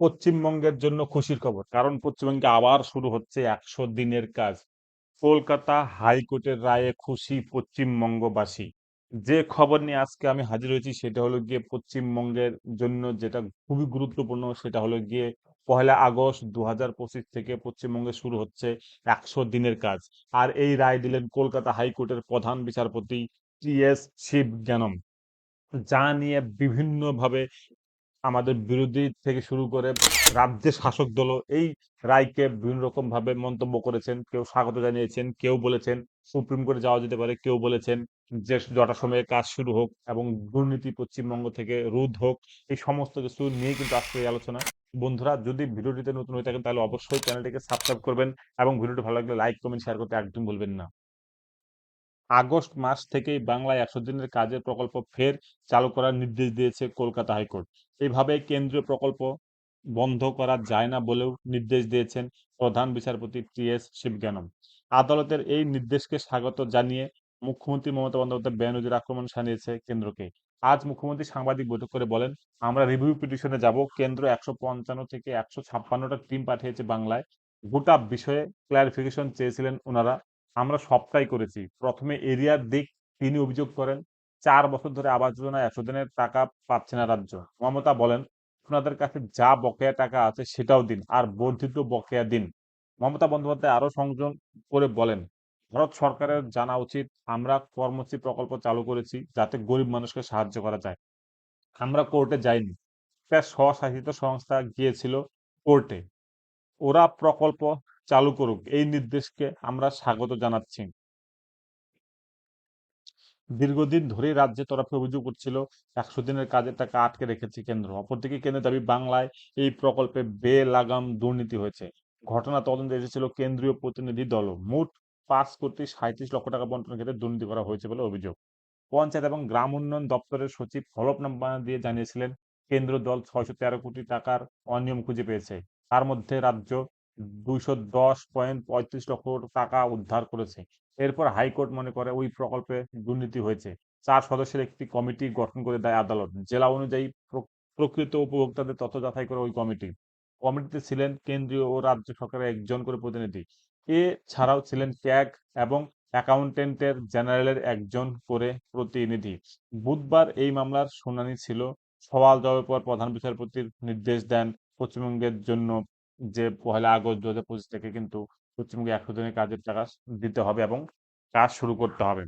পশ্চিমবঙ্গের জন্য খুশির খবর। কারণ পশ্চিমবঙ্গে আবার শুরু হচ্ছে একশো দিনের কাজ। কলকাতা হাইকোর্টের রায়ে খুশি পশ্চিমবঙ্গবাসী। যে খবর নিয়ে আজকে আমি হাজির হয়েছি সেটা হলো গিয়ে পশ্চিমবঙ্গের জন্য যেটা খুবই গুরুত্বপূর্ণ সেটা হলো গিয়ে পহেলা আগস্ট দু হাজার পঁচিশ থেকে পশ্চিমবঙ্গে শুরু হচ্ছে একশো দিনের কাজ। আর এই রায় দিলেন কলকাতা হাইকোর্টের প্রধান বিচারপতি টি এস শিবজ্ঞানম। যা নিয়ে বিভিন্নভাবে আমাদের বিরোধী থেকে শুরু করে রাজ্যের শাসক দল এই রায়কে বিভিন্ন রকম ভাবে মন্তব্য করেছেন, কেউ স্বাগত জানিয়েছেন, কেউ বলেছেন সুপ্রিম কোর্টে যাওয়া যেতে পারে, কেউ বলেছেন যে যটা সময়ে কাজ শুরু হোক এবং দুর্নীতি পশ্চিমবঙ্গ থেকে রোধ হোক, এই সমস্ত কিছু নিয়ে কিন্তু আজকে এই আলোচনা। বন্ধুরা, যদি ভিডিওটিতে নতুন হয়ে থাকেন তাহলে অবশ্যই চ্যানেলটিকে সাবস্ক্রাইব করবেন এবং ভিডিওটি ভালো লাগলে লাইক, কমেন্ট, শেয়ার করতে একদম ভুলবেন না। আগস্ট মাস থেকেই বাংলায় একশো দিনের কাজের প্রকল্প ফের চালু করার নির্দেশ দিয়েছে কলকাতা হাইকোর্ট। এইভাবে কেন্দ্রীয় প্রকল্প বন্ধ করা যায় না বলেও নির্দেশ দিয়েছেন প্রধান বিচারপতি টি এস শিবজ্ঞানম। আদালতের এই নির্দেশকে স্বাগত জানিয়ে মুখ্যমন্ত্রী মমতা বন্দ্যোপাধ্যায় বেনজির আক্রমণ সানিয়েছে কেন্দ্রকে। আজ মুখ্যমন্ত্রী সাংবাদিক বৈঠক করে বলেন, আমরা রিভিউ পিটিশনে যাব। কেন্দ্র একশো পঞ্চান্ন থেকে একশো ছাপ্পান্নটা টিম পাঠিয়েছে বাংলায়। গোটা বিষয়ে ক্লারিফিকেশন চেয়েছিলেন ওনারা। আমরা সবটাই করেছি। প্রথমে এরিয়ার দিক তিনি অভিযোগ করেন, চার বছর ধরে আবাস যোজনা একশো দিনের টাকা পাচ্ছে না রাজ্য। মমতা বলেন, আপনাদের কাছে যা বকেয়া টাকা আছে সেটাও দিন, আর বর্ধিত বকেয়া দিন। মমতা বন্দ্যোপাধ্যায় আরও সংযোগ করে বলেন, ভারত সরকারের জানা উচিত, আমরা কর্মশ্রী প্রকল্প চালু করেছি যাতে গরিব মানুষকে সাহায্য করা যায়। আমরা কোর্টে যাইনি। একটা স্বশাসিত সংস্থা গিয়েছিল কোর্টে। ওরা প্রকল্প চালু করুক। এই নির্দেশকে আমরা স্বাগত জানাচ্ছি। দীর্ঘদিন ধরেই রাজ্যের তরফে অভিযোগ করছিল একশো দিনের কাজের টাকা আটকে রেখেছে কেন্দ্র। অপরদিকে কেন্দ্রের দাবি, বাংলায় এই প্রকল্পে বেলাগাম দুর্নীতি হয়েছে। ঘটনা তদন্তে এসেছিল কেন্দ্রীয় প্রতিনিধি দল। মোট পাঁচ কোটি সাঁত্রিশ লক্ষ টাকা বন্টনের ক্ষেত্রে দুর্নীতি করা হয়েছে বলে অভিযোগ। পঞ্চায়েত এবং গ্রাম উন্নয়ন দপ্তরের সচিব হলফনামা দিয়ে জানিয়েছিলেন কেন্দ্রীয় দল ছয়শো তেরো কোটি টাকার অনিয়ম খুঁজে পেয়েছে। তার মধ্যে রাজ্য দুইশো দশ পয়েন্ট পঁয়ত্রিশ লক্ষ টাকা উদ্ধার করেছে। এরপর হাইকোর্ট মনে করে ওই প্রকল্পে দুর্নীতি হয়েছে। চার সদস্যের একটি কমিটি গঠন করে দেয় আদালত। জেলা অনুযায়ী প্রকৃত উপভোক্তাদের তথ্য যাচাই করে ওই কমিটি। কমিটিতে ছিলেন কেন্দ্রীয় ও রাজ্য সরকারের একজন করে প্রতিনিধি। এ ছাড়াও ছিলেন ট্যাগ এবং অ্যাকাউন্টেন্টের জেনারেলের একজন করে প্রতিনিধি। বুধবার এই মামলার শুনানি ছিল। সওয়াল জবাবের পর প্রধান বিচারপতির নির্দেশ দেন পশ্চিমবঙ্গের জন্য যে পহেলা আগস্ট দু হাজার পঁচিশ থেকে কিন্তু পশ্চিমবঙ্গে একশো দিনের কাজের টাকা দিতে হবে এবং কাজ শুরু করতে হবে।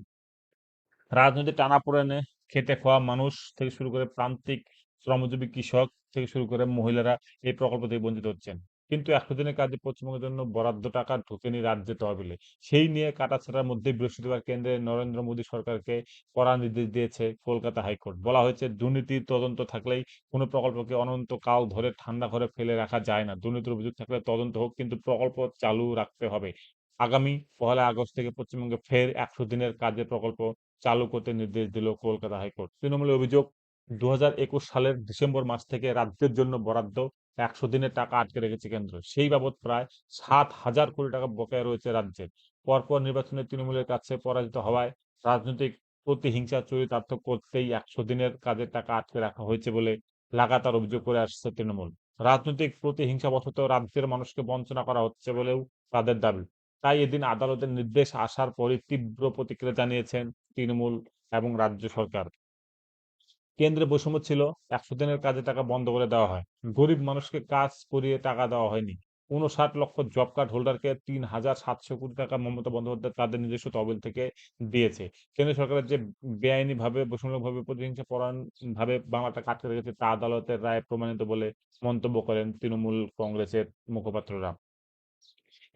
রাজনৈতিক টানাপোড়েনে খেতে খাওয়া মানুষ থেকে শুরু করে প্রান্তিক শ্রমজীবী কৃষক থেকে শুরু করে মহিলারা এই প্রকল্প থেকে বঞ্চিত হচ্ছেন। কিন্তু একশো দিনের কাজে পশ্চিমবঙ্গের জন্য বরাদ্দ টাকা ঢুকেনি রাজ্যে তহবিলে। সেই নিয়ে কাটাছাড়ার মধ্যে বৃহস্পতিবার কেন্দ্রে নরেন্দ্র মোদী সরকারকে কড়া নির্দেশ দিয়েছে কলকাতা হাইকোর্ট। বলা হয়েছে দুর্নীতির তদন্ত থাকলেই কোনো প্রকল্পকে অনন্ত অনন্তকাল ধরে ঠান্ডা ঘরে ফেলে রাখা যায় না। দুর্নীতির অভিযোগ থাকলে তদন্ত হোক, কিন্তু প্রকল্প চালু রাখতে হবে। আগামী পহেলা আগস্ট থেকে পশ্চিমবঙ্গে ফের একশো দিনের কাজের প্রকল্প চালু করতে নির্দেশ দিল কলকাতা হাইকোর্ট। তৃণমূলের অভিযোগ দু হাজার একুশ সালের ডিসেম্বর মাস থেকে রাজ্যের জন্য বরাদ্দ একশো দিনের টাকা আটকে রেখেছে কেন্দ্র। সেই বাবদ প্রায় সাত হাজার কোটি টাকা বকেয়া রয়েছে রাজ্যের। পরপর নির্বাচনে তৃণমূলের কাছে পরাজিত হওয়ায় রাজনৈতিক প্রতিহিংসা চরিতার্থ করতেই একশো দিনের কাজের টাকা আটকে রাখা হয়েছে বলে লাগাতার অভিযোগ করে আসছে তৃণমূল। রাজনৈতিক প্রতিহিংসাবশত রাজ্যের মানুষকে বঞ্চনা করা হচ্ছে বলেও তাদের দাবি। তাই এদিন আদালতের নির্দেশ আসার পরই তীব্র প্রতিক্রিয়া জানিয়েছেন তৃণমূল এবং রাজ্য সরকার। কেন্দ্রে বৈষম্য ছিল, একশো দিনের কাজে টাকা বন্ধ করে দেওয়া হয়। গরিব মানুষকে কাজ করিয়ে টাকা দেওয়া হয়নি। উনষাট লক্ষ জব কার্ড হোল্ডারকে তিন হাজার সাতশো কোটি টাকা মমতা বন্দ্যোপাধ্যায় তাদের নিজস্ব তহবিল থেকে দিয়েছে। কেন্দ্র সরকারের যে বেআইনি ভাবে বৈষম্যভাবে প্রতিহিংসা ভাবে বাংলা টাকা রেখেছে তা আদালতের রায় প্রমাণিত বলে মন্তব্য করেন তৃণমূল কংগ্রেসের মুখপাত্ররা।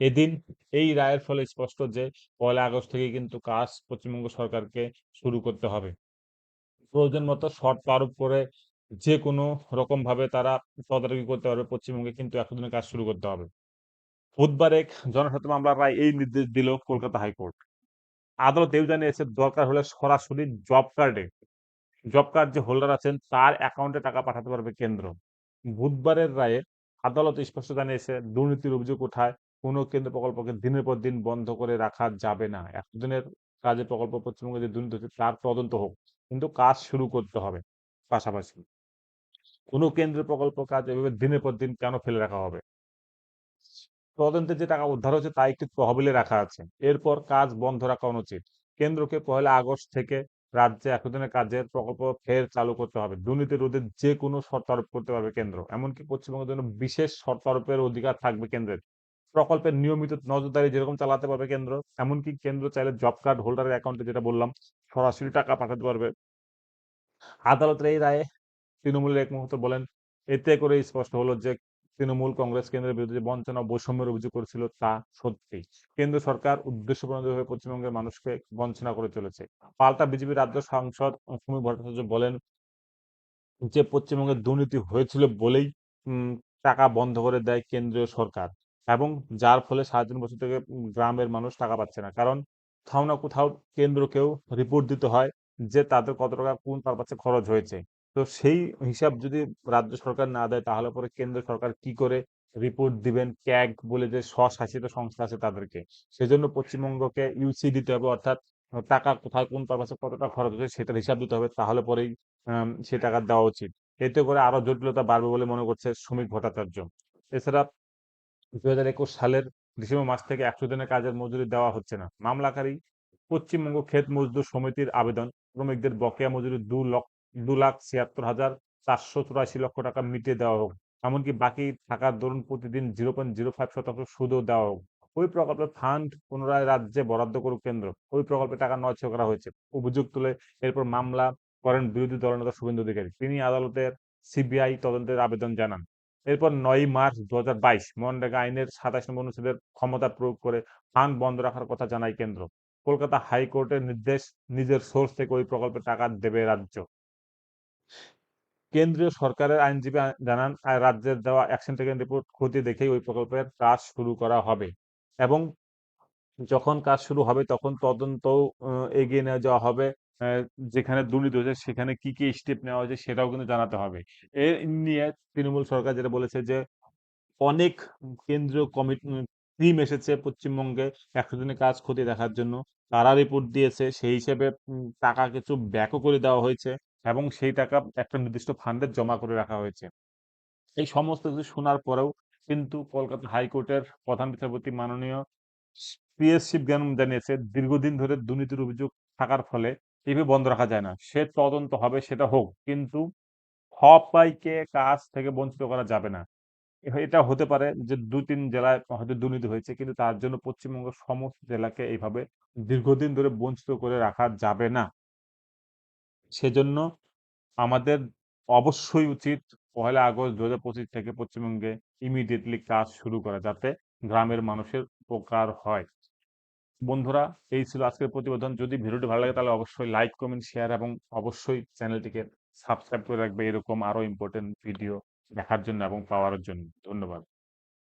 এদিন এই রায়ের ফলে স্পষ্ট যে পয়লা আগস্ট থেকে কিন্তু কাজ পশ্চিমবঙ্গ সরকারকে শুরু করতে হবে। প্রয়োজন মতো শর্ত আরোপ করে যে কোনো রকম ভাবে তারা তদারকি করতে পারবে, পশ্চিমবঙ্গে কিন্তু একশো দিনের কাজ শুরু করতে হবে। বুধবার এক জনস্বার্থ মামলার রায় এই নির্দেশ দিল কলকাতা হাইকোর্ট। আদালত এও জানিয়েছে, দরকার হলে সরাসরি জব কার্ডে, জব কার্ড যে হোল্ডার আছেন তার অ্যাকাউন্টে টাকা পাঠাতে পারবে কেন্দ্র। বুধবারের রায়ে আদালত স্পষ্ট জানিয়েছে, দুর্নীতির অভিযোগ ওঠায় কোনো কেন্দ্র প্রকল্পকে দিনের পর দিন বন্ধ করে রাখা যাবে না। এতদিনের কাজের প্রকল্প পশ্চিমবঙ্গে যে দুর্নীতি হচ্ছে, তার তদন্ত হোক। কিন্তু কাজ শুরু করতে হবে পাশাপাশি। কোনো কেন্দ্রীয় প্রকল্প কাজ এভাবে দিনের পর দিন কেন ফেলে রাখা হবে? তদন্তে যে টাকা উদ্ধার হচ্ছে তা একটি তহবিলে রাখা আছে। এরপর কাজ বন্ধ রাখা অনুচিত। কেন্দ্রকে পহেলা আগস্ট থেকে রাজ্যে একদিনের কাজের প্রকল্প ফের চালু করতে হবে। দুর্নীতি রোধে যে কোনো শর্ত আরোপ করতে পারবে কেন্দ্র। এমনকি পশ্চিমবঙ্গের জন্য বিশেষ শর্ত আরোপের অধিকার থাকবে কেন্দ্রের। প্রকল্পের নিয়মিত নজরদারি যেরকম চালাতে পারবে কেন্দ্র, এমনকি কেন্দ্র চাইলে জব কার্ড হোল্ডারের অ্যাকাউন্টে যেটা বললাম, সরাসরি টাকা পাঠাতে পারবে। আদালতের এই রায়ে তৃণমূলের এক মুহূর্ত বলেন, এতে করে স্পষ্ট হলো যে তৃণমূল কংগ্রেস কেন্দ্রের বিরুদ্ধে যে বঞ্চনা বৈষম্যের অভিযোগ করেছিল তা সত্যি। কেন্দ্র সরকার উদ্দেশ্য প্রণোদিতভাবে পশ্চিমবঙ্গের মানুষকে বঞ্চনা করে চলেছে। পাল্টা বিজেপি রাজ্য সাংসদ সমীর ভট্টাচার্য বলেন, যে পশ্চিমবঙ্গে দুর্নীতি হয়েছিল বলেই টাকা বন্ধ করে দেয় কেন্দ্রীয় সরকার। এবং যার ফলে সাড়ে তিন বছর থেকে গ্রামের মানুষ টাকা পাচ্ছে না। কারণ কোথাও না কোথাও কেন্দ্রকেও রিপোর্ট দিতে হয় যে তাদের কত টাকা কোন পারপাসে খরচ হয়েছে। তো সেই হিসাব যদি রাজ্য সরকার না দেয়, তাহলে পরে কেন্দ্র সরকার কি করে রিপোর্ট দিবেন? ক্যাগ বলে যে স্বশাসিত সংস্থা আছে তাদেরকে। সেজন্য পশ্চিমবঙ্গকে ইউসি দিতে হবে, অর্থাৎ টাকা কোথায় কোন পারপাসে কতটা খরচ হয়েছে সেটার হিসাব দিতে হবে। তাহলে পরেই সে টাকা দেওয়া উচিত। এতে করে আরও জটিলতা বাড়বে বলে মনে করছে শ্রমিক ভট্টাচার্য। এছাড়া একুশ সালের ডিসেম্বর মাস থেকে একশো দিনের কাজের মজুরি দেওয়া হচ্ছে না। মামলাকারী পশ্চিমবঙ্গ ক্ষেত মজদুর সমিতির আবেদন। শ্রমিকদের বকেয়া মজুরি দু লক্ষ, দু লাখ ছিয়াত্তর হাজার চারশো চুরাশি লক্ষ টাকা মিটিয়ে দেওয়া হোক, এমনকি বাকি থাকার দরুন প্রতিদিন জিরো পয়েন্ট জিরো ফাইভ শতাংশ সুদও দেওয়া হোক। ওই প্রকল্পের ফান্ড পুনরায় রাজ্যে বরাদ্দ করুক কেন্দ্র। ওই প্রকল্পে টাকা নয় করা হয়েছে। অভিযোগ তুলে এরপর মামলা করেন বিরোধী দলনেতা শুভেন্দু অধিকারী। তিনি আদালতের সিবিআই তদন্তের আবেদন জানান। এরপর নয় মার্চ দু হাজার বাইশ মনরেগা আইনের সাতাশ নম্বর অনুচ্ছেদের ক্ষমতা প্রয়োগ করে ফান্ড বন্ধ রাখার কথা জানায় কেন্দ্র। কলকাতা হাইকোর্টের নির্দেশ নিজের সোর্স থেকে ওই প্রকল্পে টাকা দেবে রাজ্য। কেন্দ্রীয় সরকারের আইনজীবী জানান রাজ্যের দেওয়া অ্যাকশন টেকেন রিপোর্ট খতিয়ে দেখেই ওই প্রকল্পের কাজ শুরু করা হবে এবং যখন কাজ শুরু হবে তখন তদন্ত এগিয়ে নিয়ে যাওয়া হবে। যেখানে দুর্নীতি হয়েছে সেখানে কি কি স্টেপ নেওয়া হয়েছে সেটাও কিন্তু জানাতে হবে। এ নিয়ে তৃণমূল সরকার যেটা বলেছে যে, অনেক কেন্দ্রীয় কমিটি টিম এসেছে পশ্চিমবঙ্গে একশো দিনের কাজ খতিয়ে দেখার জন্য। তারা রিপোর্ট দিয়েছে, সেই হিসেবে টাকা কিছু ব্যাকও করে দেওয়া হয়েছে এবং সেই টাকা একটা নির্দিষ্ট ফান্ডে জমা করে রাখা হয়েছে। এই সমস্ত কিছু শোনার পরেও কিন্তু কলকাতা হাইকোর্টের প্রধান বিচারপতি মাননীয় পিএস শিবজ্ঞানম জানিয়েছে, দীর্ঘদিন ধরে দুর্নীতির অভিযোগ থাকার ফলে এভাবে বন্ধ রাখা যায় না। সে তদন্ত হবে, সেটা হোক। কিন্তু সবাইকে কাজ থেকে বঞ্চিত করা যাবে না। এটা হতে পারে যে দু তিন জেলায় হয়তো দুর্নীতি হয়েছে, কিন্তু তার জন্য পশ্চিমবঙ্গের সমস্ত জেলাকে এইভাবে দীর্ঘদিন ধরে বঞ্চিত করে রাখা যাবে না। সেজন্য আমাদের অবশ্যই উচিত পহেলা আগস্ট দু হাজার পঁচিশ থেকে পশ্চিমবঙ্গে ইমিডিয়েটলি কাজ শুরু করা, যাতে গ্রামের মানুষের উপকার হয়। বন্ধুরা, এই ছিল আজকের প্রতিবেদন। যদি ভিডিওটি ভালো লাগে, তাহলে অবশ্যই লাইক কমেন্ট শেয়ার এবং অবশ্যই চ্যানেলটিকে সাবস্ক্রাইব করে রাখবে। এরকম আরও ইম্পর্টেন্ট ভিডিও দেখার জন্য এবং পাওয়ার জন্য। ধন্যবাদ।